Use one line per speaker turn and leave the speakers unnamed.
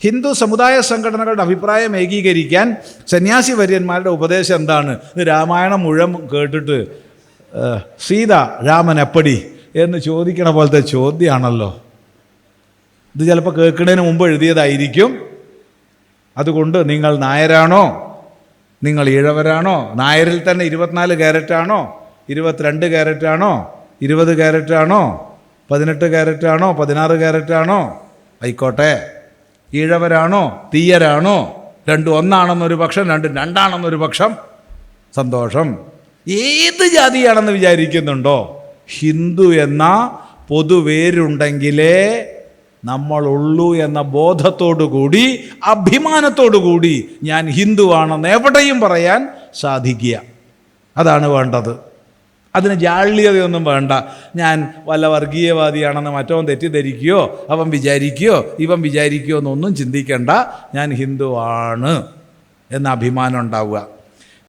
ഹിന്ദു സമുദായ സംഘടനകളുടെ അഭിപ്രായം ഏകീകരിക്കാൻ സന്യാസി വര്യന്മാരുടെ ഉപദേശം എന്താണ്? ഇത് രാമായണം മുഴുവൻ കേട്ടിട്ട് സീത രാമൻ എപ്പടി എന്ന് ചോദിക്കണ പോലത്തെ ചോദ്യമാണല്ലോ ഇത് ചിലപ്പോൾ കേൾക്കുന്നതിന് മുമ്പ് എഴുതിയതായിരിക്കും. അതുകൊണ്ട് നിങ്ങൾ നായരാണോ? നിങ്ങൾ ഇഴവരാണോ? നായരിൽ തന്നെ ഇരുപത്തിനാല് ക്യാരറ്റാണോ? ഇരുപത്തിരണ്ട് ക്യാരറ്റാണോ? ഇരുപത് ക്യാരറ്റാണോ? പതിനെട്ട് ക്യാരറ്റാണോ? പതിനാറ് ക്യാരറ്റാണോ? ആയിക്കോട്ടെ. ഈഴവരാണോ തീയരാണോ? രണ്ടും ഒന്നാണെന്നൊരു പക്ഷം രണ്ടും രണ്ടാണെന്നൊരു പക്ഷം. സന്തോഷം. ഏത് ജാതിയാണെന്ന് വിചാരിക്കുന്നുണ്ടോ? ഹിന്ദു എന്ന പൊതുവേരുണ്ടെങ്കിലേ നമ്മളുള്ളൂ എന്ന ബോധത്തോടു കൂടി അഭിമാനത്തോടു കൂടി ഞാൻ ഹിന്ദുവാണെന്ന് എവിടെയും പറയാൻ സാധിക്കുക. അതാണ് വേണ്ടത്. അതിന് ജാള്യതയൊന്നും വേണ്ട. ഞാൻ വല്ല വർഗീയവാദിയാണെന്ന് മറ്റവൻ തെറ്റിദ്ധരിക്കുകയോ അവൻ വിചാരിക്കുകയോ ഇവൻ വിചാരിക്കുകയോ എന്നൊന്നും ചിന്തിക്കേണ്ട. ഞാൻ ഹിന്ദുവാണ് എന്ന അഭിമാനം ഉണ്ടാവുക.